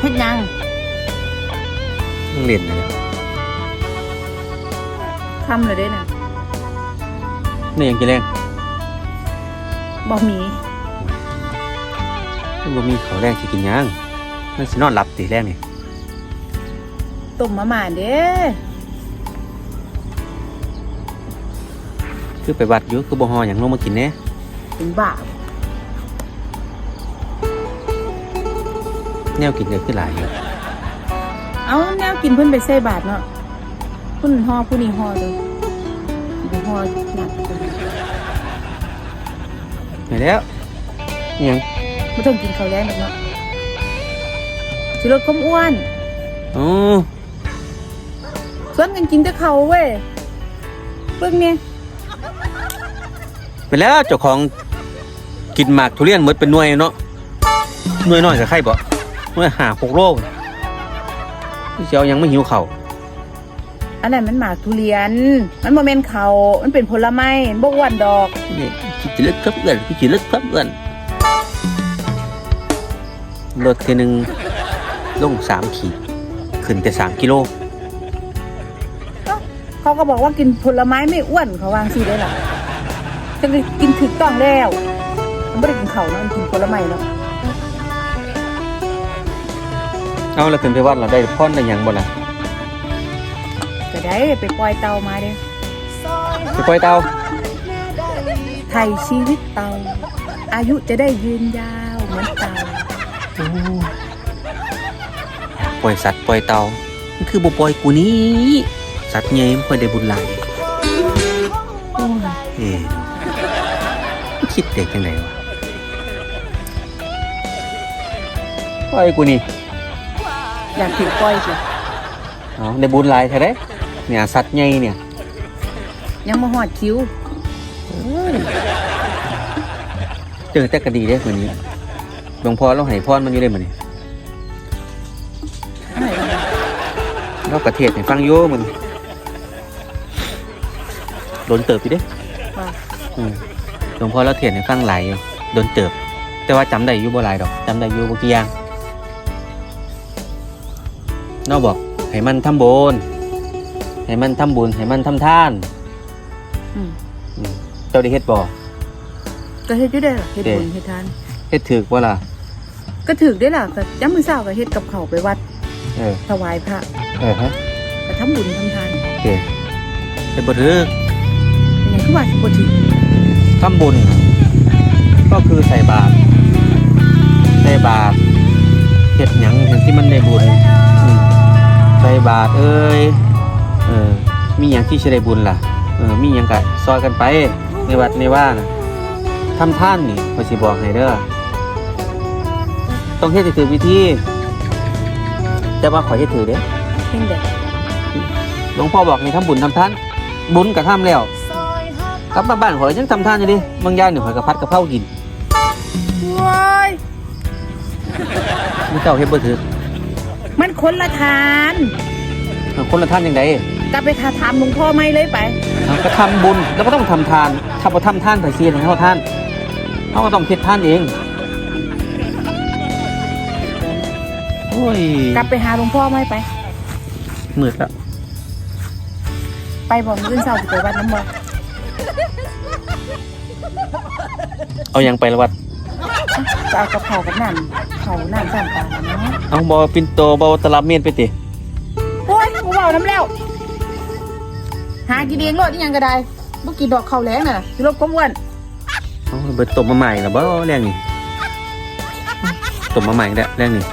เฮ็ดหยังต้องเล่นนะคำเลยเด้น่ะนี่ยังกินแรงบ่มีมันบ่มีข้าวแรงสิกินหยังมันสินอนหลับติแรงนี่ต้มมาม่าเด้คือไปวัดอยู่คือบ่ฮอหยังลงมากินแหน่เป็นบ้า แนวกินก็คือหลายอยู่เอาแนวกินเพิ่นไปใส่บาทเนาะผู้นั้นห่อผู้นี้ห่อเด้อสิห่อหนักเพิ่นไปแล้วอิหยังบ่ต้องกินข้าวแลงดอกเนาะสิลดความอ้วนอ๋อชวนกันกินแต่ข้าวเว้ยเบิ่งเนี่ยไปแล้วเจ้าของกินหมากทุเรียนหมดเป็นหน่วยเนาะหน่วยน้อยกับใครบ่ หน่วยหาหกโลสิเอาหยังไม่หิวข้าวอันนั้นมันหมากทุเรียน มันบ่แม่นข้าวมันเป็นผลไม้บ่อ้วนดอกนี่คิดจะเลิกครับเอื้อนคิดจะเลิกครับเอื้อนลดทีหนึงลงสามขีด ขึ้นแต่สามกิโล เขาก็บอกว่ากินผลไม้ไม่อ้วนเขาวางสิได้ล่ะจะได้กินถูกต้องแล้ว มันไม่ได้กินเขาวเนาะมันกินผลไม้เนาะ เอาแล้วขึ้นไปวัดเราได้พ่อนได้หยังบ่ล่ะก็ได้ไปปล่อยเตามาเด้ไปปล่อยเตาไทยชีวิตเตา อายุจะได้ยืนยาวเหมือนเตาปล่อยสัตว์ปล่อยเตามันคือบ่ปล่อยกูนี้สัตว์ใหญ่มันค่อยได้บุญหลายโอ้ยเอ๊ะมันคิดเด็กจังไดวะปล่อยกูนี่ อยากถือปล่อยสิเอาได้บุญหลายแท้เด้เนี่ยสัตว์ใหญ่เนี่ยยังมาหอดคิ้วเจอแต่กระดีได้เหมือนนี้หลวงพ่อเราให้พรมันอยู่ได้เหมือนนี้อะไรวะเรากระเทศให้ฟังโยมันโดนเติบอยู่เด้ว่าอืมหลวงพ่อเราเทศให้ฟังหลายอยู่โดนเติบ แต่ว่าจำได้อยู่บ่หลายดอกจำได้อยู่บ่กี่อย่าง นอกบอกให้มันทำบุญให้มันทำบุญให้มันทำทานอืมอืมเจ้าได้เฮ็ดบ่ก็เฮ็ดอยู่ได้ล่ะเฮ็ดเด้บุญเฮ็ดทาน เฮ็ดถึกบ่ล่ะก็ถือได้ล่ะก็ย้ำมือเช้าก็เฮ็ดกับเขาวไปวัด เออถวายพระเออฮะก็ทำบุญทำทานโอเคเฮ็ดบ่ถึกเป็นหยังคือว่าสิบ่ถือทำบุญ ก็คือใส่บาตรใส่บาตรเฮ็ดหยังเห็นที่มันได้บุญอืม ใส่บาตรเอ้ยเออมีหยังที่จะได้บุญล่ะเออมีหยังก็ซอยกันไปในวัดในว่านะทำท่านนี่พอสิบอกให้เด้อต้องเฮ็ดให้ถือวิธีแต่ว่าขอเฮ็ดถือเด้เฮ็ดได้หลวงพ่อบอกให้ทำบุญทำทาน บุญก็ทำแล้วกลับมาบ้านขอยยังทำทานอยู่ดิบางอย่างนี่ขอยกระพัดกระเพรากินว้ายมีเจ้าเฮ็ดบ่ถือ มันคนละทานเอาคนละท่านยังไงกลับไปทาถามหลวงพ่อไม่เลยไป เอาก็ทำบุญแล้วก็ต้องทำทานถ้าบ่ทำทานไผเสียให้เฮาทานเฮาก็ต้องเฮ็ดทานเองโอ้ยกลับไปหาหลวงพ่อไม่ไป มืดแล้วไปบอกมื้อเช้าสิไปวัดน้ำบ่เอาหยังไปละวัด จะเอากับเขาวกับน้ำเขาน้ำสามตาเนาะเอาบ่ปินโตบ่ตลับเมียนไปติโอ้ยกูบอกน้ำแล้ว หากินเองโลดนี่ยังก็ได้บ่กินดอกข้าวแรงน่ะสิลดความอ้วนเอาเบิดต้มมาใหม่แล้วบ่แรงนี่ต้มมาใหม่แล้วแรงนี่